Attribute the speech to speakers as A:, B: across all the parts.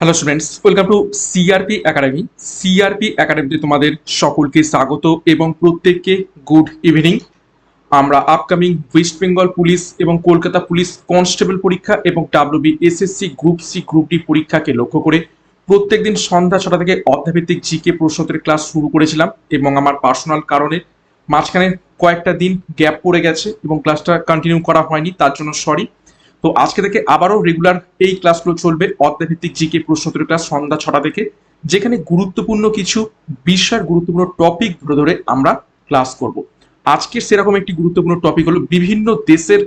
A: Hello students welcome to CRP academy CRP একাডেমিতে তোমাদের সকলকে স্বাগত এবং প্রত্যেককে গুড ইভিনিং আমরা আপকামিং ওয়েস্ট বেঙ্গল পুলিশ এবং কলকাতা পুলিশ কনস্টেবল পরীক্ষা এবং WB SSC group C group D পরীক্ষাকে লক্ষ্য করে প্রত্যেকদিন সন্ধ্যা ছটা থেকে অধ্যাভিত্তিক জিকে প্রশ্নোত্তরের ক্লাস শুরু করেছিলাম এবং আমার পার্সোনাল কারণে মাঝখানে কয়েকটা দিন গ্যাপ পড়ে গেছে এবং ক্লাসটা কন্টিনিউ করা হয়নি, তার জন্য সরি তো আজকে থেকে আবারও রেগুলার এই ক্লাসগুলো চলবে অধ্যাভিত্তিক জিকে প্রশ্নোত্তর ক্লাস সন্ধ্যা ছটা থেকে, যেখানে গুরুত্বপূর্ণ কিছু বিশ্বের গুরুত্বপূর্ণ টপিক ধরে ধরে আমরা ক্লাস করব। আজকের সেরকম একটি গুরুত্বপূর্ণ টপিক হলো বিভিন্ন দেশের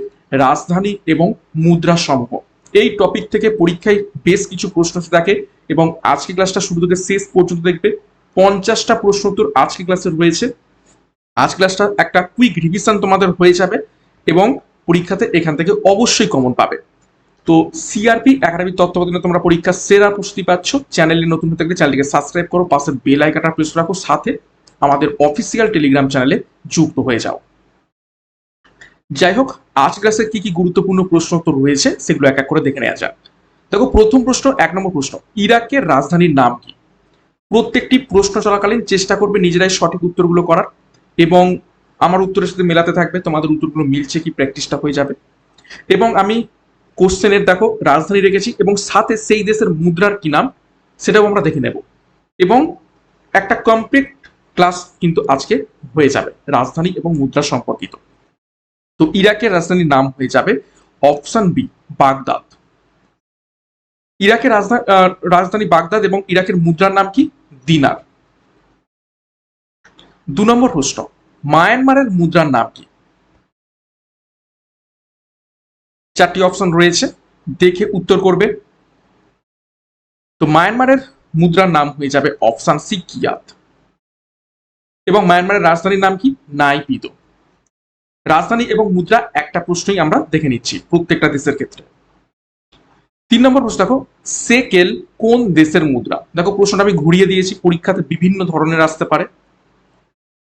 A: রাজধানী এবং মুদ্রা সমূহ এই টপিক থেকে পরীক্ষায় বেশ কিছু প্রশ্ন থাকে এবং আজকে ক্লাসটা শুরু থেকে শেষ পর্যন্ত দেখবে। পঞ্চাশটা প্রশ্ন উত্তর আজকে ক্লাসে রয়েছে। আজ ক্লাসটা একটা কুইক রিভিশন তোমাদের হয়ে যাবে এবং পরীক্ষাতে এখান থেকে অবশ্যই কমন পাবে। তো সিআরপি একাডেমির তত্ত্বাবধানে তোমরা পরীক্ষার সেরা প্রস্তুতি পাচ্ছ। চ্যানেলে নতুন হতে গেলে চ্যানেলটিকে সাবস্ক্রাইব করো, পাশে বেল আইকনটা প্রেস রাখো, সাথে আমাদের অফিসিয়াল টেলিগ্রাম চ্যানেলে যুক্ত হয়ে যাও। যাই হোক, আজ ক্লাসে কি কি গুরুত্বপূর্ণ প্রশ্ন তো রয়েছে সেগুলো এক এক করে দেখে নেওয়া যাক। দেখো, প্রথম প্রশ্ন, এক নম্বর প্রশ্ন, ইরাকের রাজধানীর নাম কি? প্রত্যেকটি প্রশ্ন চলাকালীন চেষ্টা করবে নিজেরাই সঠিক উত্তরগুলো করার এবং আমার উত্তরের সাথে মেলাতে থাকবে, তোমাদের উত্তরগুলো মিলছে কি প্র্যাকটিসটা হয়ে যাবে। এবং আমি কোশ্চেনের দেখো, রাজধানী রেখেছি এবং সাথে সেই দেশের মুদ্রার কি নাম, সেটাও আমরা দেখে নেব। এবং একটা কমপ্লিট ক্লাস কিন্তু আজকে হয়ে যাবে, রাজধানী এবং মুদ্রা সম্পর্কিত। তো ইরাকের রাজধানীর নাম হয়ে যাবে অপশন বি বাগদাদ। ইরাকের রাজধানী রাজধানী বাগদাদ এবং ইরাকের মুদ্রার নাম কি? দিনার। দু নম্বর প্রশ্ন মায়ানমারের মুদ্রার নাম কি? চারটি অপশন রয়েছে, দেখে উত্তর করবে। তো মায়ানমারের মুদ্রার নাম হয়ে যাবে অপশন সি, কিয়াত। এবং মায়ানমারের রাজধানীর নাম কি? নাইপিদো রাজধানী এবং মুদ্রা একটা প্রশ্নই আমরা দেখে নিচ্ছি প্রত্যেকটা দেশের ক্ষেত্রে। তিন নম্বর প্রশ্ন, দেখো, সেকেল কোন দেশের মুদ্রা? দেখো, প্রশ্নটা আমি ঘুরিয়ে দিয়েছি, পরীক্ষাতে বিভিন্ন ধরনের আসতে পারে।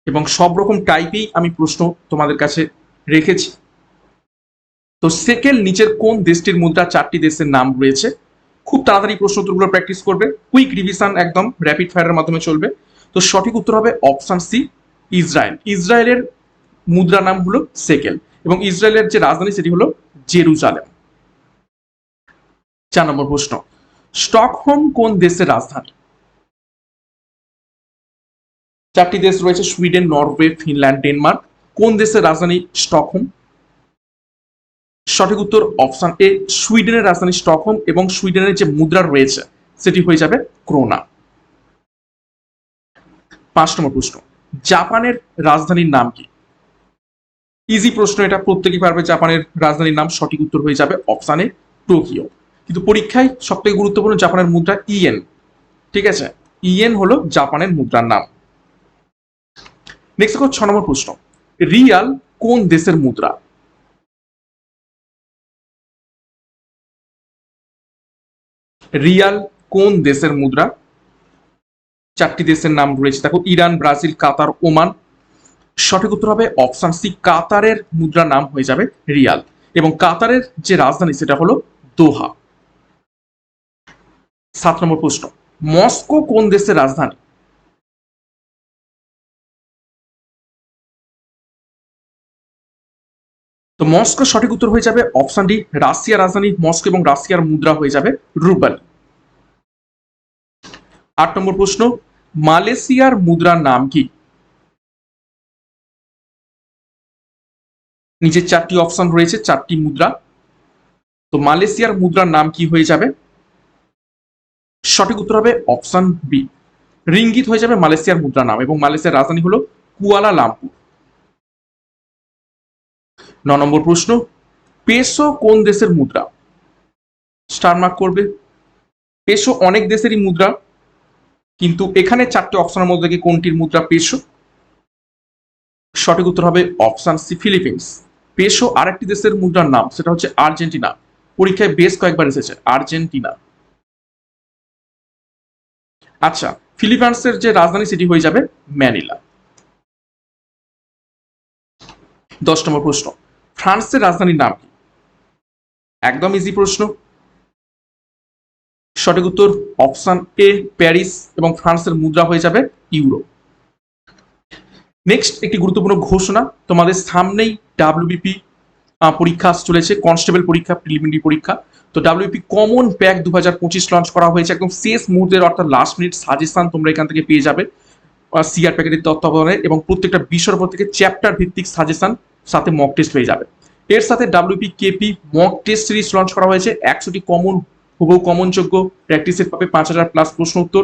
A: এবং সব রকম টাইপেই আমি প্রশ্ন তোমাদের কাছে রেখেছি। তো সেকেল নিচের কোন দেশটির মুদ্রা চারটি দেশের নাম রয়েছে? খুব তাড়াতাড়ি প্রশ্ন উত্তরগুলো প্র্যাকটিস করবে। কুইক রিভিশন একদম র্যাপিড ফায়ারের মাধ্যমে চলবে। তো সঠিক উত্তর হবে অপশন সি ইসরায়েল ইসরায়েলের মুদ্রা নাম হলো সেকেল এবং ইসরায়েলের যে রাজধানী সেটি হলো জেরুজালেম। চার নম্বর প্রশ্ন, স্টকহোম কোন দেশের রাজধানী? চারটি দেশ রয়েছে, সুইডেন, নরওয়ে, ফিনল্যান্ড, ডেনমার্ক। কোন দেশের রাজধানী স্টকহোম? সঠিক উত্তর অপশন এ, সুইডেনের রাজধানী স্টকহোম এবং সুইডেনের যে মুদ্রা রয়েছে, সেটি হয়ে যাবে ক্রোনা। পাঁচ নম্বর প্রশ্ন, জাপানের রাজধানীর নাম কি? ইজি প্রশ্ন এটা, প্রত্যেকেই পারবে জাপানের রাজধানীর নাম, সঠিক উত্তর হয়ে যাবে অপশানে টোকিও। কিন্তু পরীক্ষায় সবথেকে গুরুত্বপূর্ণ জাপানের মুদ্রা ইএন ঠিক আছে? ইএন হলো জাপানের মুদ্রার নাম। নেক্সট দেখো ছ নম্বর প্রশ্ন রিয়াল কোন দেশের মুদ্রা? রিয়াল কোন দেশের মুদ্রা? চারটি দেশের নাম রয়েছে। দেখো, ইরান, ব্রাজিল, কাতার, ওমান। সঠিক উত্তর হবে অপশন সি কাতারের মুদ্রার নাম হয়ে যাবে রিয়াল এবং কাতারের যে রাজধানী, সেটা হলো দোহা। সাত নম্বর প্রশ্ন, মস্কো কোন দেশের রাজধানী? মস্কো সঠিক উত্তর হয়ে যাবে অপশন ডি রাশিয়ার রাজধানী, মস্কো এবং রাশিয়ার মুদ্রা হয়ে যাবে রুবেল। আট নম্বর প্রশ্ন, মালয়েশিয়ার মুদ্রার নাম কি? নিচে চারটি অপশন রয়েছে, চারটি মুদ্রা। তো মালয়েশিয়ার মুদ্রার নাম কি হয়ে যাবে? সঠিক উত্তর হবে অপশন বি। রিঙ্গিত হয়ে যাবে মালয়েশিয়ার মুদ্রার নাম এবং মালয়েশিয়ার রাজধানী হলো কুয়ালা লামপুর ন নম্বর প্রশ্ন, পেসো কোন দেশের মুদ্রা? স্টার মার্ক করবে। পেসো অনেক দেশেরই মুদ্রা, কিন্তু এখানে চারটে অপশনের মধ্যে থেকে কোনটির মুদ্রা পেসো? সঠিক উত্তর হবে অপশন সি ফিলিপিন্স পেসো আরেকটি দেশের মুদ্রার নাম, সেটা হচ্ছে আর্জেন্টিনা। পরীক্ষায় বেশ কয়েকবার এসেছে, আর্জেন্টিনা। আচ্ছা ফিলিপাইন্সের যে রাজধানী সেটি হয়ে যাবে ম্যানিলা। দশ নম্বর প্রশ্ন ফ্রান্সের রাজধানীর নাম কি? একদম ইজি প্রশ্ন। সঠিক উত্তর অপশন এ প্যারিস এবং ফ্রান্সের মুদ্রা হয়ে যাবে ইউরো নেক্সট একটি গুরুত্বপূর্ণ ঘোষণা, তোমাদের সামনেই ডাব্লিউবিপি পরীক্ষা চলেছে কনস্টেবল পরীক্ষা প্রিলিমিনারি পরীক্ষা। তো ডাব্লিউপি কমন প্যাক দু হাজার পঁচিশ লঞ্চ করা হয়েছে, একদম শেষ মুহূর্তের অর্থাৎ লাস্ট মিনিট সাজেশন তোমরা এখান থেকে পেয়ে যাবে সিআর প্যাকেটের তত্ত্বাবধানে এবং প্রত্যেকটা বিষয়ের উপর থেকে চ্যাপ্টার ভিত্তিক সাজেশন সাথে মক টেস্ট পেয়ে যাবে। এর সাথে WP KP mock test series launch করা হয়েছে। একশোটি কমন হুবহু কমন যোগ্য প্র্যাকটিসের পাবে পাঁচ হাজার প্লাস প্রশ্ন উত্তর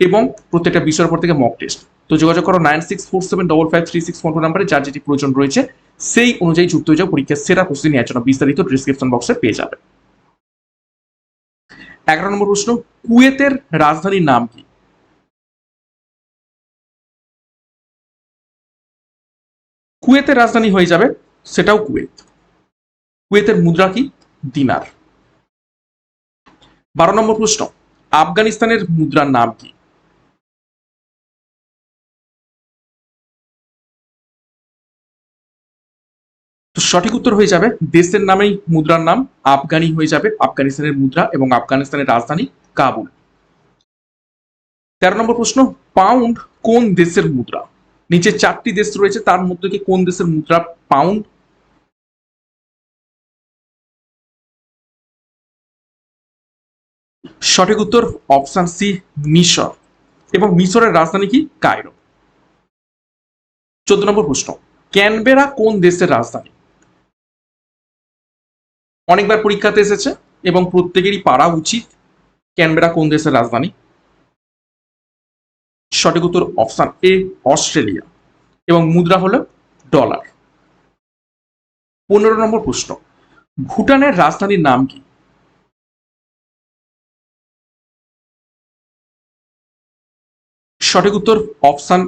A: এবং প্রত্যেকটা বিষয়ের উপর থেকে মক টেস্ট তো যোগাযোগ করো nine six four seven double five three six phone নাম্বারে, যার যেটি প্রয়োজন রয়েছে, সেই অনুযায়ী যুক্ত হয়ে যাও। পরীক্ষার সেরা প্রস্তুতি নেওয়ার জন্য বিস্তারিত ডিসক্রিপশন বক্সে পেয়ে যাবে। এগারো নম্বর প্রশ্ন, কুয়েতের রাজধানীর নাম কি? কুয়েতের রাজধানী হয়ে যাবে, সেটাও কুয়েত। কুয়েতের মুদ্রা কি দিনার। বারো নম্বর প্রশ্ন, আফগানিস্তানের মুদ্রার নাম কি? সঠিক উত্তর হয়ে যাবে, দেশের নামেই মুদ্রার নাম, আফগানি হয়ে যাবে আফগানিস্তানের মুদ্রা এবং আফগানিস্তানের রাজধানী কাবুল। তেরো নম্বর প্রশ্ন, পাউন্ড কোন দেশের মুদ্রা? নিচে চারটি দেশ রয়েছে, তার মধ্যে কি কোন দেশের মুদ্রা পাউন্ড সঠিক উত্তর অপশন সি মিশর। এবং মিশরের রাজধানী কি? কায়রো। চোদ্দ নম্বর প্রশ্ন। ক্যানবেরা কোন দেশের রাজধানী? অনেকবার পরীক্ষাতে এসেছে এবং প্রত্যেকেরই পারা উচিত ক্যানবেরা কোন দেশের রাজধানী। সঠিক উত্তর অপশন এ অস্ট্রেলিয়া। এবং মুদ্রা হলো ডলার। পনেরো নম্বর প্রশ্ন। ভুটানের রাজধানীর নাম কি? সঠিক উত্তর অপশন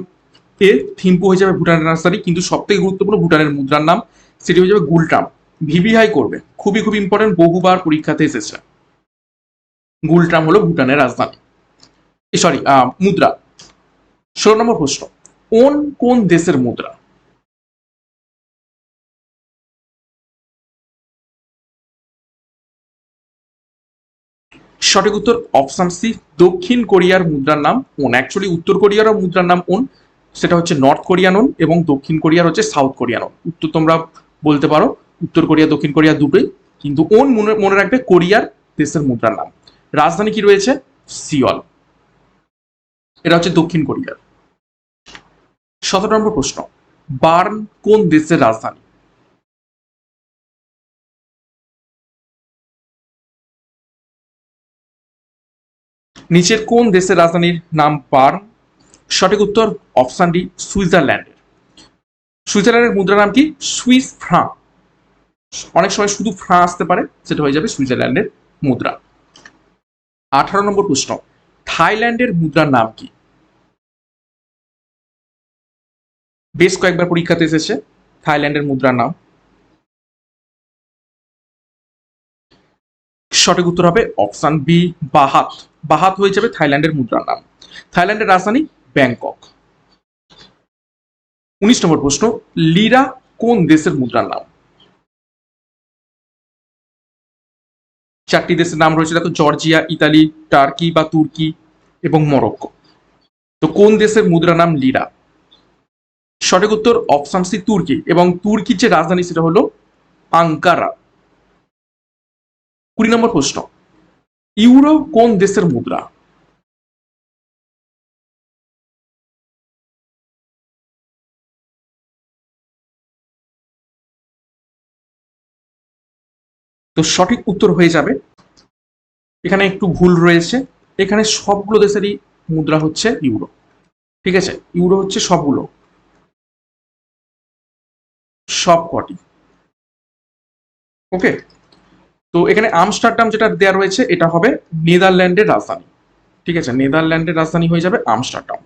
A: এ থিম্পু হয়ে যাবে ভুটানের রাজধানী কিন্তু সব থেকে গুরুত্বপূর্ণ ভুটানের মুদ্রার নাম সেটি হয়ে যাবে গুলটাম। ভিভিআই করবে। খুবই খুব ইম্পর্টেন্ট বহুবার পরীক্ষাতে এসেছে। গুলটাম হলো ভুটানের রাজধানী। সরি মুদ্রা। ষোলো নম্বর প্রশ্ন, কোন কোন দেশের মুদ্রা? সঠিক উত্তর অপশন সি দক্ষিণ কোরিয়ার মুদ্রার নাম ওন অ্যাকচুয়ালি উত্তর কোরিয়ার মুদ্রার নাম ওন সেটা হচ্ছে নর্থ কোরিয়ান ওন এবং দক্ষিণ কোরিয়ার হচ্ছে সাউথ কোরিয়ান ওন উত্তর তোমরা বলতে পারো, উত্তর কোরিয়া, দক্ষিণ কোরিয়া দুটোই, কিন্তু ওন মনে মনে রাখবে? কোরিয়ার দেশের মুদ্রার নাম। রাজধানী কি রয়েছে? সিওল। এটা হচ্ছে দক্ষিণ কোরিয়ার। সতেরো নম্বর প্রশ্ন, বার্ন কোন দেশের রাজধানী? নিচের কোন দেশের রাজধানীর নাম বার্ন? সঠিক উত্তর অপশন ডি সুইজারল্যান্ডের সুইজারল্যান্ডের মুদ্রা নাম কি? সুইস ফ্রাঁ অনেক সময় শুধু ফ্রাঁ আসতে পারে, সেটা হয়ে যাবে সুইজারল্যান্ডের মুদ্রা। আঠারো নম্বর প্রশ্ন, থাইল্যান্ডের মুদ্রার নাম কি? বেশ কয়েকবার পরীক্ষাতে এসেছে থাইল্যান্ডের মুদ্রার নাম। সঠিক উত্তর হবে অপশান বি, বাহাত। বাহাত হয়ে যাবে থাইল্যান্ডের মুদ্রার নাম। থাইল্যান্ডের রাজধানী ব্যাংকক। উনিশ নম্বর প্রশ্ন, লিরা কোন দেশের মুদ্রার নাম? চারটি দেশের নাম রয়েছে, দেখো জর্জিয়া, ইতালি, টার্কি বা তুর্কি এবং মরক্কো। তো কোন দেশের মুদ্রা নাম লিরা? সঠিক উত্তর অপশন সি, তুর্কি এবং তুর্কির যে রাজধানী সেটা হলো আঙ্কারা। কুড়ি নম্বর প্রশ্ন ইউরো কোন দেশের মুদ্রা? তো সঠিক উত্তর হয়ে যাবে। এখানে একটু ভুল রয়েছে। এখানে সবগুলো দেশেরই মুদ্রা হচ্ছে ইউরো। ঠিক আছে? ইউরো হচ্ছে সবগুলো। সব কটি ওকে? তো এখানে আমস্টারডাম যেটা দেওয়া রয়েছে, এটা হবে নেদারল্যান্ডের রাজধানী। ঠিক আছে, নেদারল্যান্ডের রাজধানী হয়ে যাবে আমস্টারডাম।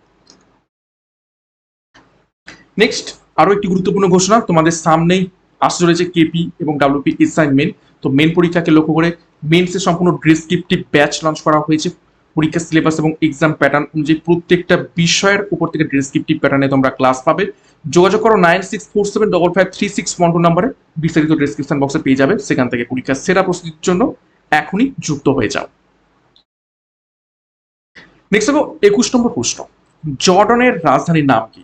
A: নেক্সট আরও একটি গুরুত্বপূর্ণ ঘোষণা, তোমাদের সামনেই আসতে রয়েছে কেপি এবং ডাব্লিউপি অ্যাসাইনমেন্ট তো মেন পরীক্ষাকে লক্ষ্য করে মেন্সের সম্পূর্ণ ডিসক্রিপটিভ ব্যাচ লঞ্চ করা হয়েছে। পরীক্ষার সিলেবাস এবং এক্সাম প্যাটার্ন অনুযায়ী প্রত্যেকটা বিষয়ের উপর থেকে ডিসক্রিপটিভ প্যাটার্নে তোমরা ক্লাস পাবে। যোগাযোগ করো nine six four seven double five three six one two নাম্বারে। বিস্তারিত ডিসক্রিপশন বক্সে পেয়ে যাবে। সেখান থেকে পরীক্ষার সেরা প্রস্তুতির জন্য এখনই যুক্ত হয়ে যাও। নেক্সট দেখো একুশ নম্বর প্রশ্ন। জর্ডনের রাজধানীর নাম কি?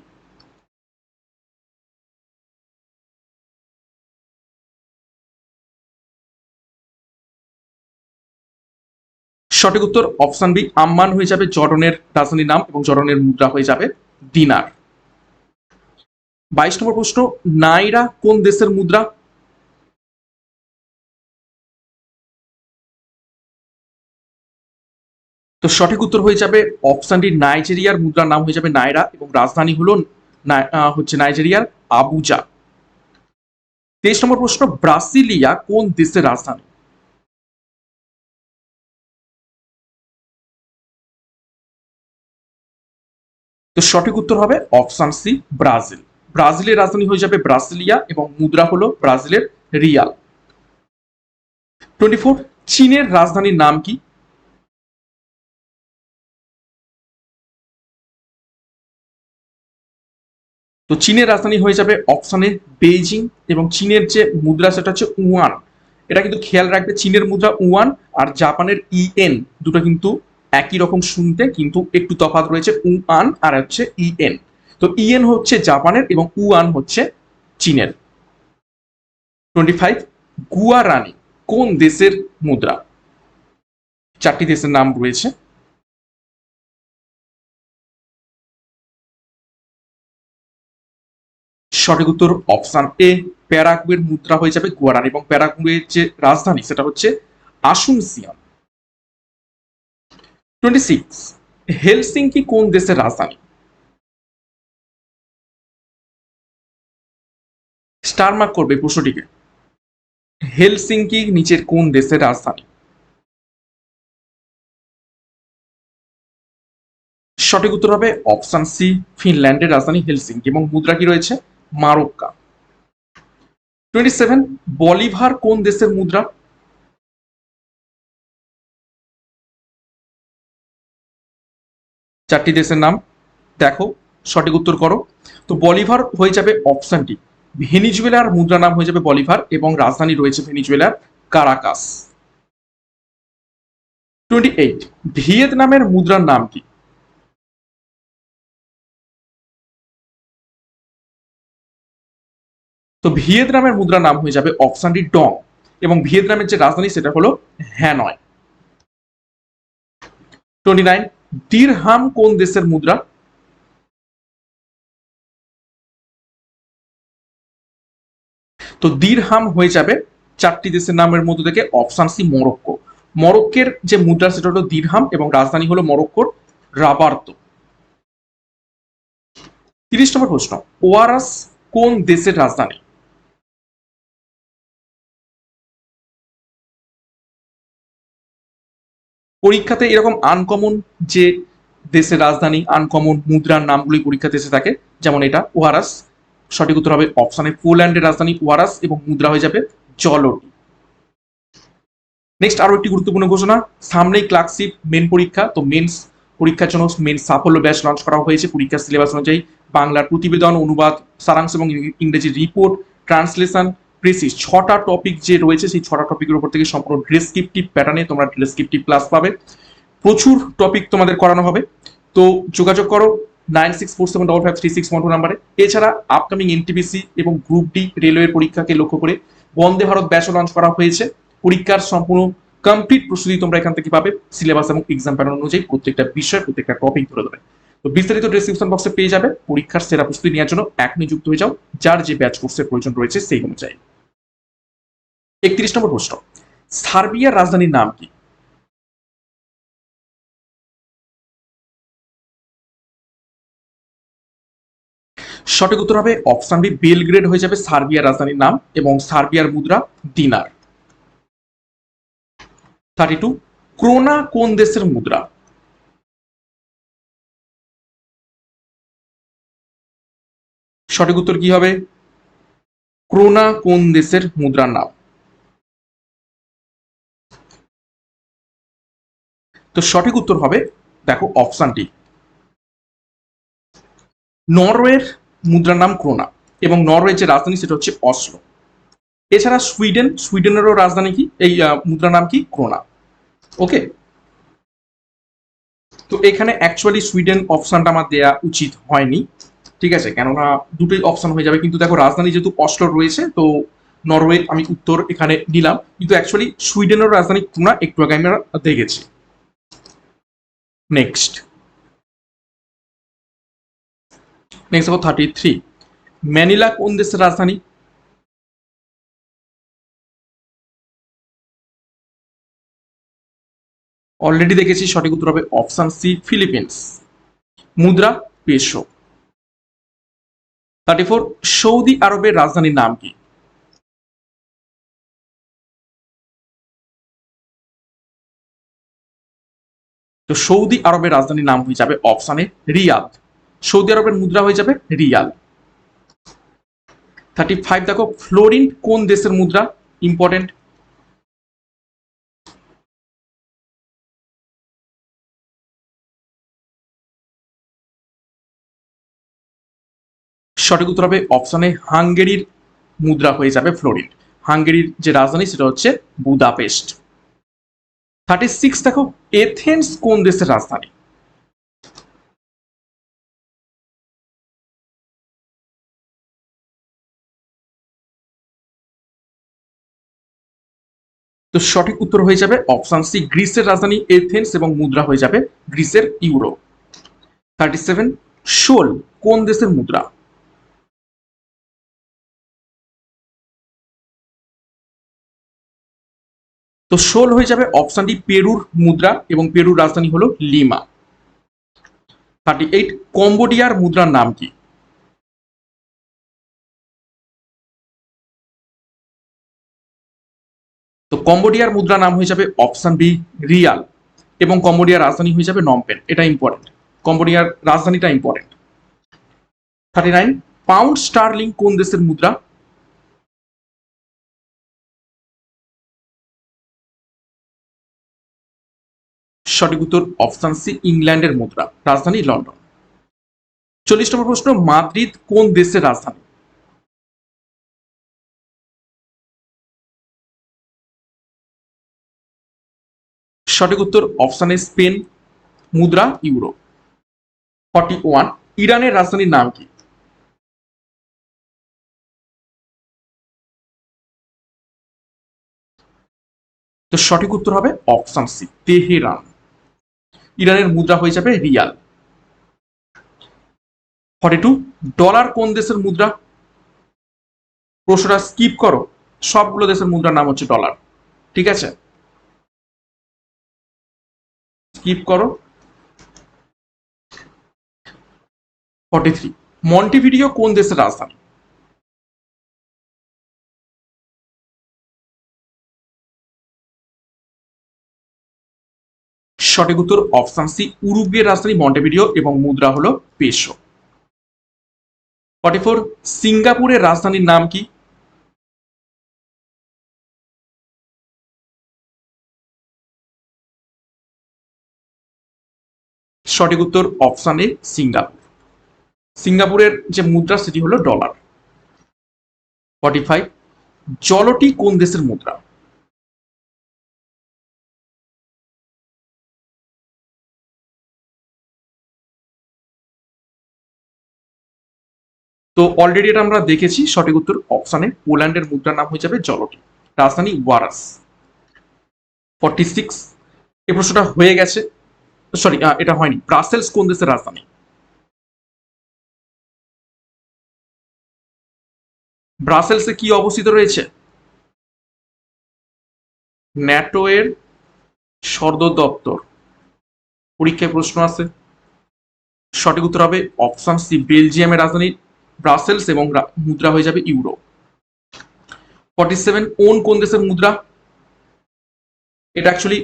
A: সঠিক উত্তর অপশন বি আম্মান হয়ে যাবে জর্ডনের রাজধানীর নাম এবং জর্ডনের মুদ্রা হয়ে যাবে দিনার। বাইশ নম্বর প্রশ্ন, নাইরা কোন দেশের মুদ্রা? তো সঠিক উত্তর হয়ে যাবে অপশন ডি, নাইজেরিয়ার মুদ্রার নাম হয়ে যাবে নাইরা এবং রাজধানী হলো হচ্ছে নাইজেরিয়ার আবুজা। তেইশ নম্বর প্রশ্ন, ব্রাসিলিয়া কোন দেশের রাজধানী? তো সঠিক উত্তর হবে অপশন সি, ব্রাজিল। ব্রাজিলের রাজধানী হয়ে যাবে ব্রাসিলিয়া এবং মুদ্রা হলো ব্রাজিলের রিয়াল। টোয়েন্টি ফোর, চীনের রাজধানীর নাম কি? তো চীনের রাজধানী হয়ে যাবে অপশনে বেইজিং এবং চীনের যে মুদ্রা সেটা হচ্ছে উয়ান। এটা কিন্তু খেয়াল রাখবে, চীনের মুদ্রা উয়ান আর জাপানের ইএন, দুটো কিন্তু একই রকম শুনতে, কিন্তু একটু তফাৎ রয়েছে উয়ান আর হচ্ছে ইএন। তো ইএন হচ্ছে জাপানের এবং উয়ান হচ্ছে চীনের। টোয়েন্টি ফাইভ গুয়ারানি, কোন দেশের মুদ্রা? চারটি দেশের নাম রয়েছে। সঠিক উত্তর অপশন এ, প্যারাগুয়ের মুদ্রা হয়ে যাবে গুয়ারানি এবং প্যারাগুয়ের যে রাজধানী সেটা হচ্ছে আসুনসিয়ান টোয়েন্টি সিক্স হেলসিঙ্কি কোন দেশের রাজধানী? স্টার মার্ক করবে প্রশ্নটিকে। হেলসিঙ্কি নিচের কোন দেশের রাজধানী? সঠিক উত্তর হবে অপশন সি ফিনল্যান্ডের রাজধানী হেলসিঙ্কি এবং মুদ্রা কি রয়েছে? মারক্কা টোয়েন্টি সেভেন বলিভার কোন দেশের মুদ্রা? চারটি দেশের নাম। দেখো, সঠিক উত্তর করো। তো বলিভার হয়ে যাবে অপশনটি ভেনিজুয়েলার মুদ্রা নাম হয়ে যাবে বলিভার এবং রাজধানী রয়েছে ভেনিজুয়েলার কারাকাস। টোয়েন্টি এইট, ভিয়েতনামের মুদ্রার নাম কি? তো ভিয়েতনামের মুদ্রা নাম হয়ে যাবে অপশনটি ডং এবং ভিয়েতনামের যে রাজধানী সেটা হলো হ্যানয়। টোয়েন্টি নাইন, দিরহাম কোন দেশের মুদ্রা? তো দিরহাম হয়ে যাবে চারটি দেশের নামের মধ্যে থেকে অপশন সি মরক্কো। মরক্কের যে মুদ্রা, সেটা হলো দিরহাম এবং রাজধানী হলো মরক্কোর রাবার্তো। তিরিশ নম্বর প্রশ্ন, ওয়ারাস কোন দেশের রাজধানী? পরীক্ষাতে এরকম আনকমন যে দেশের রাজধানী আনকমন মুদ্রার নামগুলি পরীক্ষাতে এসে থাকে, যেমন এটা, ওয়ারাস। সঠিক উত্তর হবে অপশনে পোল্যান্ডের রাজধানী ওয়ারাস এবং মুদ্রা হয়ে যাবে জলটি। নেক্সট আরও একটি গুরুত্বপূর্ণ ঘোষণা, সামনেই ক্লার্কশিপ মেন পরীক্ষা। তো মেন্স পরীক্ষার জন্য মেন সাফল্য ব্যাচ লঞ্চ করা হয়েছে পরীক্ষার সিলেবাস অনুযায়ী। বাংলার প্রতিবেদন, অনুবাদ, সারাংশ এবং ইংরেজি রিপোর্ট ট্রান্সলেশন প্রেসিস ছটা টপিক যে রয়েছে সেই ছটা টপিকের উপর থেকে সম্পূর্ণ ডেসক্রিপটিভ প্যাটার্নে তোমরা ডেসক্রিপটিভ ক্লাস পাবে। প্রচুর টপিক তোমাদের করানো হবে। তো যোগাযোগ করো nine six four seven double five six one নাম্বারে। এছাড়া আপকামিং এনটিপিসি এবং গ্রুপ ডি রেলওয়ের পরীক্ষাকে লক্ষ্য করে বন্দে ভারত ব্যাচও লঞ্চ করা হয়েছে। পরীক্ষার সম্পূর্ণ কমপ্লিট প্রস্তুতি তোমরা এখান থেকে পাবে। সিলেবাস এবং এক্সাম প্যাটার্ন অনুযায়ী প্রত্যেকটা বিষয়, প্রত্যেকটা টপিক ধরে দেবে তো বিস্তারিত ডিসক্রিপশন বক্সে পেয়ে যাবে। পরীক্ষার সেরা প্রস্তুতি নেওয়ার জন্য এক নিযুক্ত হয়ে যাও। যার যে ব্যাচ কোর্সের প্রয়োজন রয়েছে সেই অনুযায়ী। একত্রিশ নম্বর প্রশ্ন। সার্বিয়ার রাজধানীর নাম কি? সঠিক উত্তর হবে অপশন বি বেলগ্রেড হয়ে যাবে সার্বিয়ার রাজধানীর নাম এবং সার্বিয়ার মুদ্রা দিনার। থার্টি টু ক্রোনা কোন দেশের মুদ্রা? সঠিক উত্তর কি হবে? ক্রোনা কোন দেশের মুদ্রার নাম? তো সঠিক উত্তর হবে, দেখো অপশনটি নরওয়ের মুদ্রার নাম ক্রোনা এবং নরওয়ের যে রাজধানী সেটা হচ্ছে অসলো। এছাড়া সুইডেন, সুইডেনেরও রাজধানী কি? এই মুদ্রার নাম কি? ক্রোনা। ওকে তো এখানে অ্যাকচুয়ালি সুইডেন অপশনটা আমার দেওয়া উচিত হয়নি। ঠিক আছে? কেননা দুটোই অপশন হয়ে যাবে। কিন্তু দেখো, রাজধানী যেহেতু অস্ট্রো রয়েছে, তো নরওয়ে আমি উত্তর এখানে নিলাম কিন্তু অ্যাকচুয়ালি সুইডেনের রাজধানী ক্রুনা, একটু আগে আমরা দেখেছি। নেক্সট নেক্সট দেখো থার্টি থ্রি ম্যানিলা কোন দেশের রাজধানী অলরেডি দেখেছি, সঠিক উত্তর হবে অপশন সি ফিলিপিন্স মুদ্রা পেশো থার্টি ফোর সৌদি আরবের রাজধানীর নাম কি? তো সৌদি আরবের রাজধানীর নাম হয়ে যাবে অপশানে রিয়াদ সৌদি আরবের মুদ্রা হয়ে যাবে রিয়াল। থার্টি ফাইভ দেখো, ফ্লোরিন কোন দেশের মুদ্রা? ইম্পর্টেন্ট সঠিক উত্তর হবে অপশনে হাঙ্গেরির মুদ্রা হয়ে যাবে ফ্লোরিন। হাঙ্গেরির যে রাজধানী, সেটা হচ্ছে বুদাপেস্ট। থার্টি সিক্স দেখো, এথেন্স কোন দেশের রাজধানী? তো সঠিক উত্তর হয়ে যাবে অপশন সি গ্রিসের রাজধানী এথেন্স এবং মুদ্রা হয়ে যাবে গ্রিসের ইউরো থার্টি সেভেন শোল কোন দেশের মুদ্রা? তো শোল হয়ে যাবে অপশনটি পেরুর মুদ্রা এবং পেরুর রাজধানী হলো লিমা থার্টি এইট কম্বোডিয়ার মুদ্রার নাম কি? কম্বোডিয়ার মুদ্রা নাম হয়ে যাবে অপশন বি, রিয়াল এবং কম্বোডিয়ার রাজধানী হয়ে যাবে নমপেন এটা ইম্পর্টেন্ট কম্বোডিয়ার রাজধানীটা important thirty nine pound sterling কোন দেশের মুদ্রা? সঠিক উত্তর অপশন সি, ইংল্যান্ডের মুদ্রা, রাজধানী লন্ডন। চল্লিশ নম্বর প্রশ্ন, মাদ্রিদ কোন দেশের রাজধানী? সঠিক উত্তর অপশানে স্পেন, মুদ্রা, ইউরো। ফর্টি ওয়ান, ইরানের রাজধানীর নাম কি? তো সঠিক উত্তর হবে অপশন সি, তেহরান। ইরানের মুদ্রা হয়ে যাবে রিয়াল। ফর্টি টু, ডলার কোন দেশের মুদ্রা? প্রশ্নটা স্কিপ করো, সবগুলো দেশের মুদ্রার নাম হচ্ছে ডলার। ঠিক আছে? স্কিপ করো। ফর্টি থ্রি মন্টিভিডিও কোন দেশের রাজধানী? সঠিক উত্তর অপশন সি উরুগুয়ের রাজধানী মন্টেভিডিও এবং মুদ্রা হলো পেশো ফর্টি ফোর সিঙ্গাপুরের রাজধানীর নাম কি? সঠিক উত্তর অপশন এ সিঙ্গাপুর। সিঙ্গাপুরের যে মুদ্রা, সেটি হলো ডলার ফর্টি ফাইভ জলটি কোন দেশের মুদ্রা? তো অলরেডি এটা আমরা দেখেছি, সঠিক উত্তর অপশানে পোল্যান্ডের মুদ্রার নাম হয়ে যাবে জলটি। রাজধানী ওয়ারাস। ফর্টি সিক্স এই প্রশ্নটা হয়ে গেছে। সরি এটা হয়নি। ব্রাসেলস কোন দেশের রাজধানী? ব্রাসেলসে কি অবস্থিত রয়েছে? ন্যাটো এর সদর দপ্তর। পরীক্ষায় প্রশ্ন আছে। সঠিক উত্তর হবে অপশন সি বেলজিয়ামের রাজধানী ব্রাসেলস এবং মুদ্রা হয়ে যাবে ইউরো। ফর্টি সেভেন ওন কোন দেশের মুদ্রা? এটা অ্যাকচুয়ালি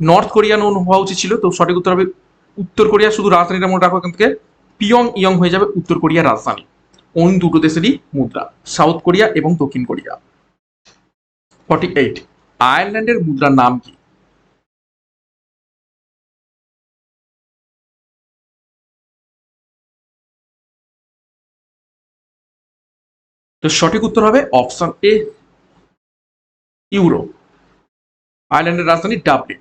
A: নর্থ কোরিয়ান হওয়া উচিত ছিল, তো সঠিক উত্তর হবে উত্তর কোরিয়া, শুধু রাজধানীটা মনে রাখো এখান থেকে পিয়ং ইয়ং হয়ে যাবে উত্তর কোরিয়ার রাজধানী। ওন দুটো দেশেরই মুদ্রা সাউথ কোরিয়া এবং দক্ষিণ কোরিয়া ফর্টি এইট আয়ারল্যান্ডের মুদ্রার নাম কি? তো সঠিক উত্তর হবে অপশন এ ইউরো আয়ারল্যান্ডের রাজধানী ডাবলিন।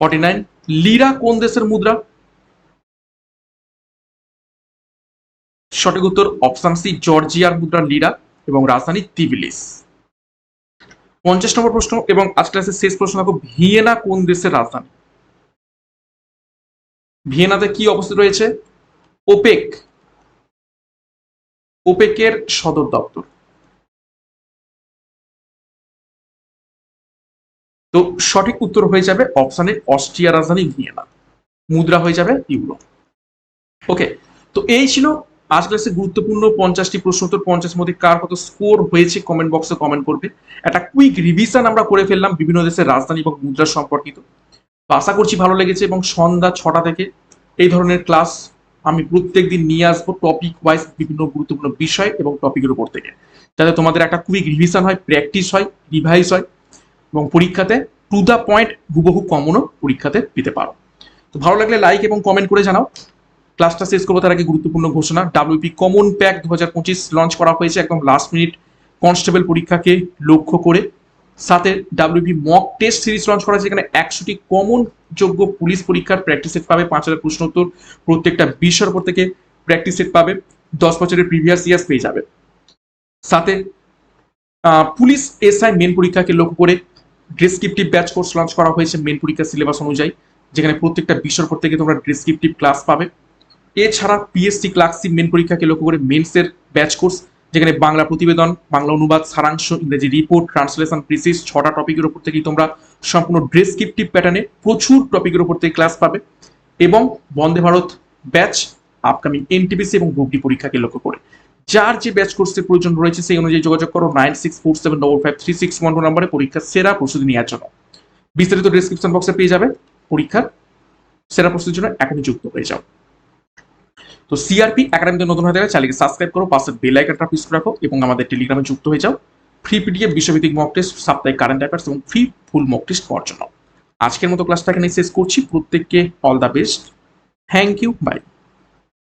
A: ফর্টি নাইন, লিরা কোন দেশের মুদ্রা? সঠিক উত্তর অপশন সি, জর্জিয়ার মুদ্রা লিরা এবং রাজধানী তিবিলিস। পঞ্চাশ নম্বর প্রশ্ন এবং আজ ক্লাসের শেষ প্রশ্ন দেখো, ভিয়েনা কোন দেশের রাজধানী? ভিয়েনাতে কি অবস্থিত রয়েছে? ওপেক। ওপেকের সদর দপ্তর। তো সঠিক উত্তর হয়ে যাবে অপশানে অস্ট্রিয়া রাজধানী ভিয়েনা। মুদ্রা হয়ে যাবে ইউরো। ওকে তো এই ছিল আজ ক্লাসে গুরুত্বপূর্ণ পঞ্চাশটি প্রশ্ন উত্তর। পঞ্চাশ মধ্যে কার কত স্কোর হয়েছে কমেন্ট বক্সে কমেন্ট করবে। একটা কুইক রিভিশন আমরা করে ফেললাম বিভিন্ন দেশের রাজধানী এবং মুদ্রা সম্পর্কিত। আশা করছি ভালো লেগেছে এবং সন্ধ্যা ছটা থেকে এই ধরনের ক্লাস আমি প্রত্যেক দিন নিয়ে আসব টপিক ওয়াইজ বিভিন্ন গুরুত্বপূর্ণ বিষয় এবং টপিকের উপর থেকে। যাতে তোমাদের একটা কুইক রিভিশন হয় প্র্যাকটিস হয় রিভাইজ হয়। এবং পরীক্ষাতে টু দ্য পয়েন্ট হুবহু কমনও পরীক্ষাতে পেতে পারো। তো ভালো লাগলে লাইক এবং কমেন্ট করে জানাও। ক্লাসটা শেষ করব, তার আগে গুরুত্বপূর্ণ ঘোষণা। ডাব্লিউপি কমন প্যাক দু হাজার পঁচিশ লঞ্চ করা হয়েছে একদম লাস্ট মিনিট কনস্টেবল পরীক্ষাকে লক্ষ্য করে। সাথে WP mock test series launch করা হয়েছে এখানে একশোটি কমন যোগ্য পুলিশ পরীক্ষার প্র্যাকটিস সেট পাবে, পাঁচ হাজার প্রশ্ন উত্তর, প্রত্যেকটা বিষয়ের উপর থেকে প্র্যাকটিস সেট পাবে, দশ বছরের প্রিভিয়াস ইয়ার্স পেয়ে যাবে। সাথে পুলিশ এসআই মেন পরীক্ষাকে লক্ষ্য করে ডেসক্রিপটিভ ব্যাচ কোর্স লঞ্চ করা হয়েছে মেন পরীক্ষার সিলেবাস অনুযায়ী, যেখানে প্রত্যেকটা বিষয়ের উপর থেকে তোমরা ডেসক্রিপটিভ ক্লাস পাবে। এছাড়া পিএসসি ক্লাসিক মেন পরীক্ষাকে লক্ষ্য করে মেন্সের ব্যাচ কোর্স যেখানে বাংলা প্রতিবেদন, বাংলা অনুবাদ, সারাংশ, ইংরেজি রিপোর্ট ট্রান্সলেশন প্রিসিস ছটা টপিকের উপর থেকেই তোমরা সম্পূর্ণ ডেসক্রিপটিভ প্যাটার্নে প্রচুর টপিকের উপর থেকে ক্লাস পাবে এবং Vande Bharat batch upcoming NTPC এবং গ্রুপ ডি পরীক্ষাকে লক্ষ্য করে। যার যে ব্যাচ কোর্সের প্রয়োজন রয়েছে, সেই অনুযায়ী যোগাযোগ করো nine six four seven double five three six one নম্বরে পরীক্ষার সেরা প্রস্তুতি নেওয়ার জন্য। বিস্তারিত ডিসক্রিপশন বক্সে পেয়ে যাবে পরীক্ষার সেরা প্রস্তুতির জন্য এখনই যুক্ত হয়ে যাও। তো সিআরপি একাডেমিতে নতুন হয়ে গেলে চ্যানেলকে সাবস্ক্রাইব করো, পাশে বেল আইকনটা প্রেস রাখো এবং আমাদের টেলিগ্রামে যুক্ত হয়ে যাও। ফ্রি পিডিএফ বিশ্বভিত্তিক মক টেস্ট সাপ্তাহিক কারেন্ট অ্যাফেয়ার্স এবং ফ্রি ফুল মক টেস্ট পাওয়ার জন্য। আজকের মতো ক্লাসটা এখানে শেষ করছি। প্রত্যেককে all the best thank you bye